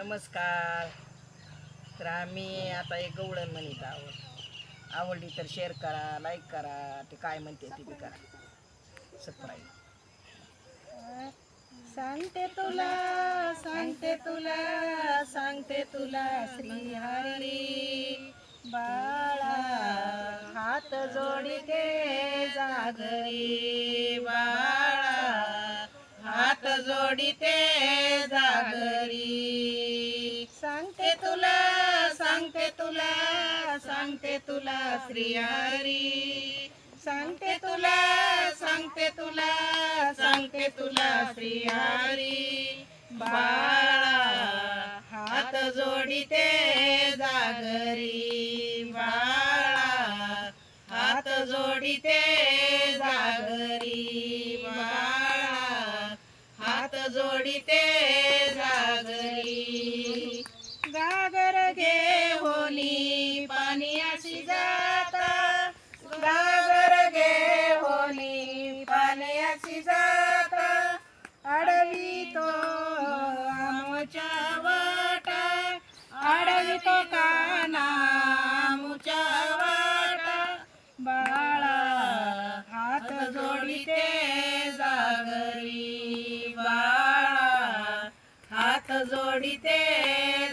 नमस्कार. तर आम्ही आता एक गवळण म्हणत आहोत. आवडली तर शेअर करा लाईक करा ते काय म्हणते ते बी करा. सबस्क्राईब सांगते तुला सांगते तुला सांगते तुला श्री हरी बाळा हात जोडीते जागरी. बा हात जोडीते जागरी. सांगते तुला सांगते तुला सांगते तुला श्री सांगते तुला सांगते तुला सांगते तुला श्री बाळा हात जोडीते जागरी. बाळा हात जोडीते तो काना आमच्या बाळा हात जोडिते जागरी. बाळा हात जोडिते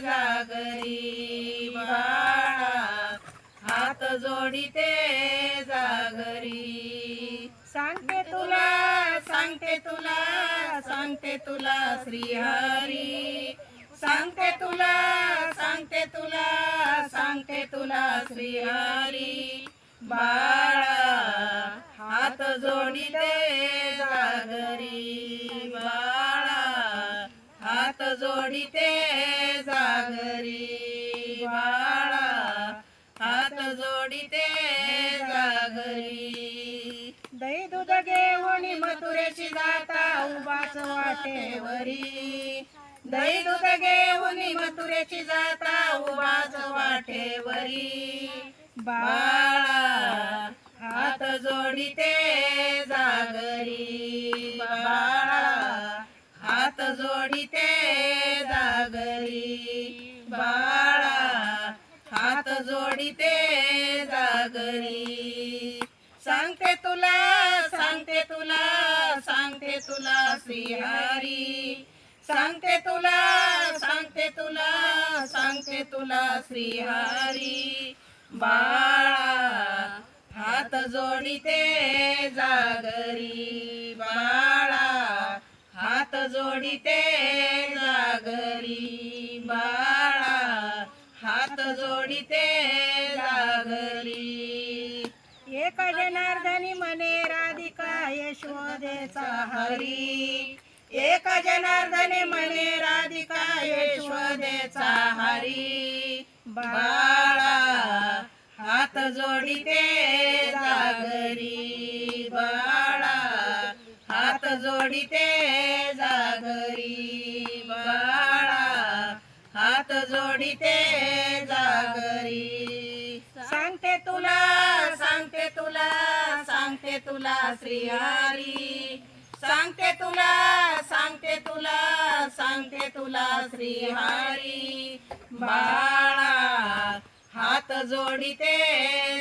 जागरी. बाळा हात जोडिते जागरी. सांगते तुला सांगते तुला सांगते तुला श्रीहरी. सांगते तुला सांगते तुला सांगते तुला श्रीहरी. बाळा हात जोडीते जागरी. बाळा हात जोडीते जागरी. बाळा हात जोडीते जागरी. दही दूध घेऊन मथुरेची जाता उभाच वाटेवरी. दही दूध घेऊन मथुरेची जाता उभाच वाटेवरी. बाळा हात जोडीते जागरी. बाळा हात जोडीते जागरी. बाळा हात जोडीते जागरी. सांगते तुला सांगते तुला सांगते तुला श्रीहरी. सांगते तुला सांगते तुला सांगते तुला श्रीहारी. बाळा हात जोडीते जागरी. बाळा हात जोडीते जागरी. बाळा हात जोडीते जागरी. एक जनार्दनी मने राधिका यशोदेचा हरी. जनार्दनी मने राधिका यशोदेचा हरी. बाळा हात जोडीते जागरी. बाळा हात जोडीते जागरी. बाळा हात जोडीते जागरी. सांगते तुला सांगते तुला सांगते तुला श्रीहरी. सांगते तुला सांगते तुला श्री हरी. बाळा हात जोडिते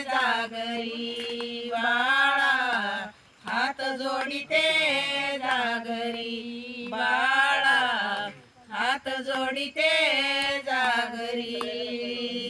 जागरी. बाळा हात जोडिते जागरी. बाळा हात जोडिते जागरी.